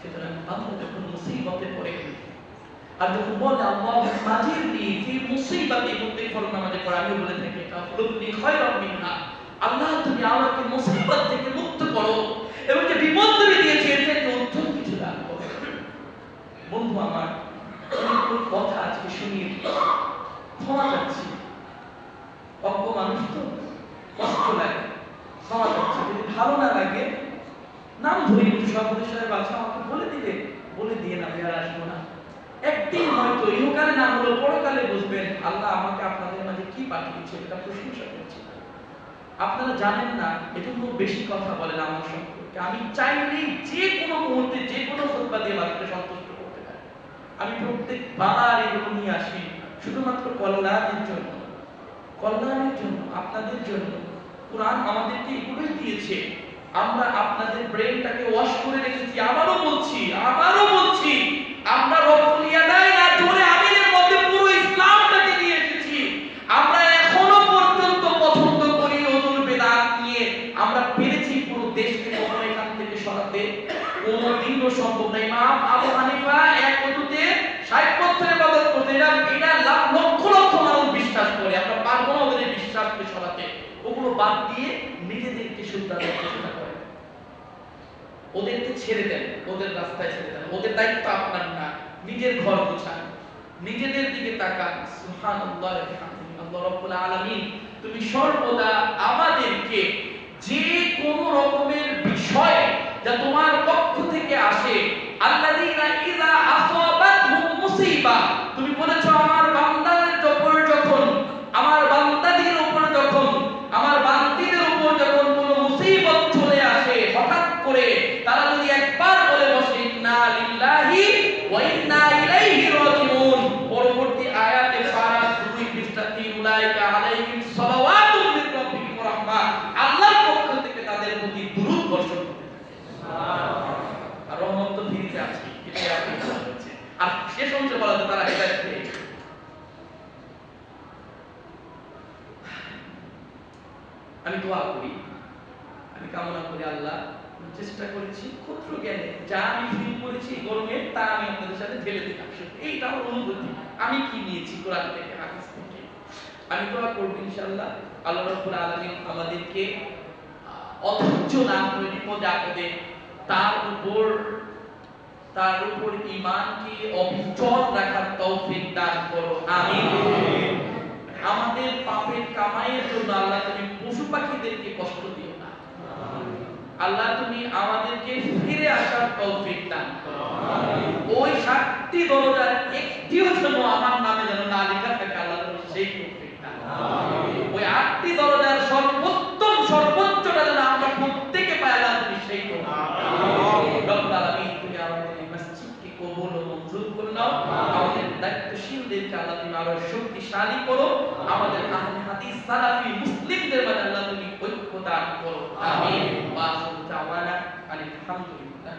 সুতরাং বান্দা যখন মুসিবতে পড়ে আর যখন বলে, আল্লাহ ফি মুসিবাতি প্রত্যেক বলে খায়রাম মিনহা আল্লাহ, তুমি আমাকে মুসিবত থেকে মুক্ত করো এবং যে বিপদ তুমি দিয়েছে, এর থেকে উত্তম কিছু করো। বন্ধু আমার কথা আজকে শুনিয়ে ক্ষমা চাচ্ছি। অজ্ঞ মানুষ তো, কষ্ট লাগে, ক্ষমা চাচ্ছি। যদি ভালো না লাগে, নাম ধরি সভাপতি সাহেব আছে আমাকে বলে দিলে, বলে দিয়ে না আমি আসব না। একদিন হয়তো ইহকালে না হলো পরকালে বুঝবেন, আল্লাহ আমাকে আপনাদের মাঝে কি পাঠিয়েছে এটা প্রশংসা করছি। আপনারা জানেন না এজন্য বেশি কথা বলেন আমার সম্পর্কে। আমি চাইলেই যে কোনো মুহূর্তে, যে কোনো খুতবা দিয়ে মানুষকে সন্তুষ্ট করতে পারি। আমি প্রত্যেকবার এগুলো নিয়ে আসি, শুধুমাত্র কল্যাণের জন্য। কল্যাণের জন্য, আপনাদের জন্য। কোরআন আমাদেরকে এগুলোই দিয়েছে আমরা আপনাদের ব্রেনটাকে ওয়াশ করে রেখেছি। আবারও বলছি আবারও বলছি, আমরা রফুলিয়া নাই, না জোরে আমিনের মধ্যে পুরো ইসলামটাকে নিয়ে এসেছি। আমরা এখনও পর্যন্ত পছন্দ করি নতুন বেদাত নিয়ে আমরা পেরেছি পুরো দেশকে কখনো এখান থেকে সরাতে। কোনোদিনও সম্ভব না। ইমাম আবু হানিফা এক অজুতে ষাট বছরের ইবাদত করতে এটা এটা লক্ষ লক্ষ মানুষ বিশ্বাস করে। আমরা পারব না ওদের বিশ্বাসকে সরাতে। ওগুলো বাদ দিয়ে নিজেদেরকে শুদ্ধার চেষ্টা করে। ওদেরকে ছেড়ে দেন, ওদের রাস্তায় ছেড়ে দেন। ওদের দায়িত্ব আপনার না, নিজের ঘর গোছান। নিজেদের দিকে তাকান। তুমি সর্বদা আমাদেরকে যে কোন রকমের বিষয় যা তোমার পক্ষ থেকে আসে, আল্লাযীনা ইযা আসাবাতহুম মুসিবা, তুমি বলেছ, আমার বান্দাদের উপর যখন আমার বান্দাদের উপর যখন আমার বান্দিদের উপর যখন কোনো মুসিবত চলে আসে হঠাৎ করে তারা যদি একবার বলে বসে ইন্না লিল্লাহি ওয়া ইন্না ইলাইহি রাজিউন পরবর্তী আয়াতে পারা দুই পৃষ্ঠা তিন উলাইকা আলাইহিম সালাওয়াতুম মির রাব্বিহিম ওয়া রাহমা আল্লাহর পক্ষ থেকে তাদের প্রতি দুরূদ বর্ষণ করতে আর রহমত তো ফিরিতে আছে এটাই আপনি বলা হচ্ছে আর শেষ অংশে বলা তারা হেদায়েত পেয়েছে আমি দোয়া করি, আমি কামনা করি আল্লাহ চেষ্টা করেছি ক্ষুদ্র জ্ঞানে, যা আমি ফিল করেছি গরমে, তা আমি আপনাদের সাথে ঢেলে দিলাম। এইটা আমার অনুভূতি। আমি কি নিয়েছি কোরআন থেকে, হাদিস থেকে? আমি দোয়া করব ইনশাআল্লাহ। আল্লাহ রাব্বুল আলামিন আমাদেরকে অধৈর্য না করে বিপদে আপদে তার তার উপর ইমানকে অবিচল রাখার তৌফিক দান করো। আমিন। আমাদের পাপের কামাইয়ের জন্য আল্লাহ তুমি পশু পাখিদেরকে কষ্ট দিও না। আল্লাহ তুমি আমাদেরকে ফিরে আসার তৌফিক দান করো। ওই সাতটি দরজার একটিও যেন মঞ্জুর আমাদের দায়িত্বশীলদেরকে আল্লাহ তুমি আরও শক্তিশালী করো। আমাদের হাদিস সালাফি মুসলিমদের মাঝে আল্লাহ তুমি ঐক্য দান করো। আমিন। ওয়া আলহামদুলিল্লাহ।